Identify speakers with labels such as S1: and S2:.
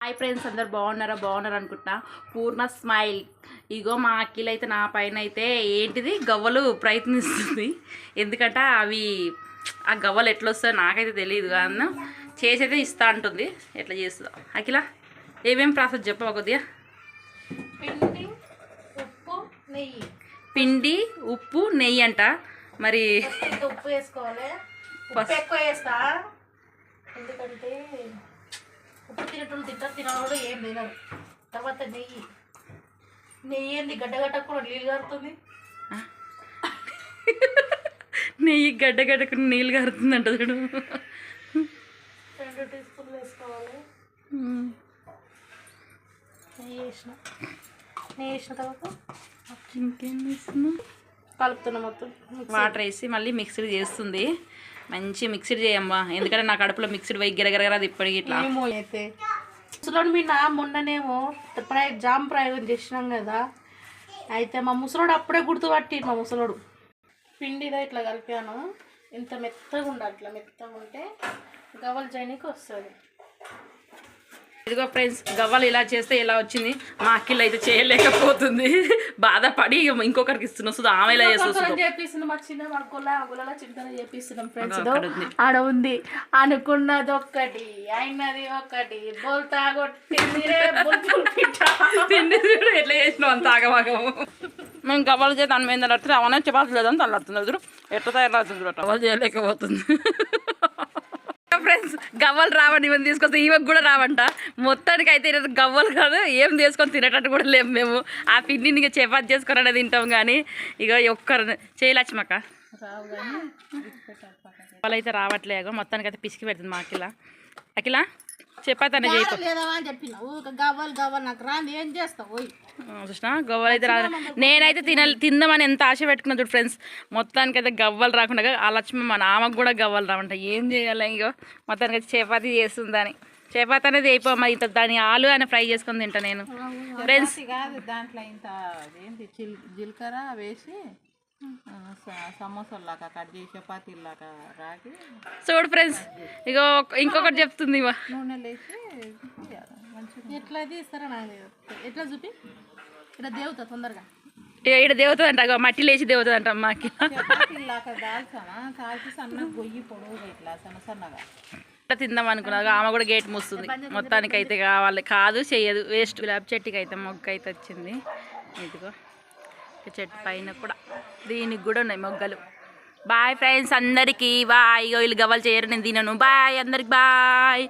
S1: Hi friends అందరు బాగున్నారా? బాగున్నారా అనుకుంటా పూర్ణ స్మైల్. ఇగో మా అఖిల్ అయితే నా పైన అయితే ఏంటిది? గవ్వలు ప్రయత్నిస్తుంది. ఎందుకంటే అవి ఆ గవ్వలు ఎట్లా వస్తాయో నాకైతే తెలియదు కానీ చేసి అయితే ఇస్తా అంటుంది. ఎట్లా చేస్తుందో. అఖిల ఏమేం ప్రాసెస్ చెప్పవా కొద్దిగా?
S2: పిండి ఉప్పు నెయ్యి.
S1: పిండి ఉప్పు నెయ్యి అంట. మరి
S2: ఉప్పు వేసుకోవాలి. ఎక్కువ వేస్తా. ఎందుకంటే ఉప్పు తినటం తింటారు తినవాడు ఏం తినరు. తర్వాత నెయ్యి. నెయ్యి ఏంది? గడ్డ గడ్డ కూడా నీళ్ళు కారుతుంది.
S1: నెయ్యి గడ్డ గడ్డకు నీళ్ళు కారుతుందంట చూడు.
S2: రెండు టీ స్పూన్లు వేసుకోవాలి. నెయ్యి వేసిన. నెయ్యి వేసిన తర్వాత
S1: ఇంకేం చేస్తున్నావు?
S2: కలుపుతున్నా మొత్తం.
S1: వాటర్ వేసి మళ్ళీ మిక్స్డ్ చేస్తుంది. మంచి మిక్స్డ్ చేయమ్మా ఎందుకంటే నా కడుపులో మిక్స్డ్ పోయి గిరగిరగర ఇప్పటికి ఇట్లా.
S2: ఏమో అయితే. ముసలోడు మీ నా మొన్ననేమో ప్రయ జామ్ ప్రయోగం చేసినాం కదా. అయితే మా ముసలోడు అప్పుడే గుర్తుపట్టి మా ముసలోడు. పిండిలో ఇట్లా కలిపాను. ఇంత మెత్తగా ఉండాలి ఇట్లా మెత్తగా ఉంటే గవల్ జైనికి వస్తుంది.
S1: ఇదిగో ఫ్రెండ్స్ గవ్వలు ఇలా చేస్తే ఇలా వచ్చింది? మా అక్కిల్ అయితే చేయలేకపోతుంది. బాధపడి ఇంకొకరికి ఇస్తున్నా. సుధా ఆమె ఇలా ఉంది.
S2: ఆడ ఉంది. అనుకున్నది ఒక్కటి. అయినది ఒకటి బోల్తా
S1: తిండి ఎట్లా చేసినావు అంత ఆగమాగము? మేము గవ్వలు చేసి దాని మీద తలాడుతుంది అవన్నీ చపాతీ లేదని తలాడుతుంది చూడు ఎట్లా తయారవుతుంది చూడ గవ్వలు చేయలేకపోతుంది. గవ్వలు రావండి ఇవన్నీ తీసుకొస్తే ఈమెకు కూడా రావంట. మొత్తానికి అయితే ఈరోజు గవ్వలు కాదు ఏం తీసుకొని తినేటట్టు కూడా లేము మేము. ఆ పిండిని ఇక చపాతి చేసుకొని అనేది తింటాం కానీ ఇక ఒక్కరు చేయలేచ్చమక్క గవ్వలు అయితే రావట్లేదు మొత్తానికి అయితే పిసికి పెడుతుంది మా అఖిల?
S2: ఓయ్
S1: చూసిన గవ్వలు అయితే రాదు. నేనైతే తిన తిందామని ఎంత ఆశ పెట్టుకున్నా చూడు ఫ్రెండ్స్. మొత్తానికి అయితే గవ్వలు రాకుండా ఆ లక్ష్మి మన ఆమెకు కూడా గవ్వలు రావంట. ఏం చేయాలి ఇంకో మొత్తానికి అయితే చపాతీ చేస్తుందని చపాతీ అనేది అయిపో ఇంత దాని ఆలు అని ఫ్రై చేసుకొని తింటా నేను. ఫ్రెండ్స్
S3: దాంట్లో ఇంత జీలకర్ర వేసి సమోసాలాగా కట్ చేసి చపాతీలాగా రాగి.
S1: చూడు ఫ్రెండ్స్ ఇగో ఇంకొకటి చెప్తుంది ఇవ
S3: నూనె లేసి మంచిగా
S2: ఎట్లా తీస్తారా నాకు తెలియదు. ఎట్లా చూపి? ఇక్కడ దేవుతా తొందరగా.
S1: ఇక్కడ దేవతుందంట అగో మట్టి లేచి మాకి
S3: దాల్చామా కాల్చి సన్నగా గొయ్యి పొడవుగా ఇట్లా సన్న సన్నగా.
S1: తిందాం అనుకున్నా ఆమె కూడా గేట్ మూస్తుంది. మొత్తానికి అయితే కావాలి కాదు చెయ్యదు వేస్ట్ గులాబీ చెట్టుకి అయితే మొగ్గ అయితే వచ్చింది. ఇదిగో. చెట్టు పైన కూడా. దీనికి కూడా ఉన్నాయి మొగ్గలు. బాయ్ ఫ్రెండ్స్ అందరికీ బాయ్. ఇగో వీళ్ళు గవ్వలు చేయరు నేను తినను. బాయ్ అందరికి బాయ్.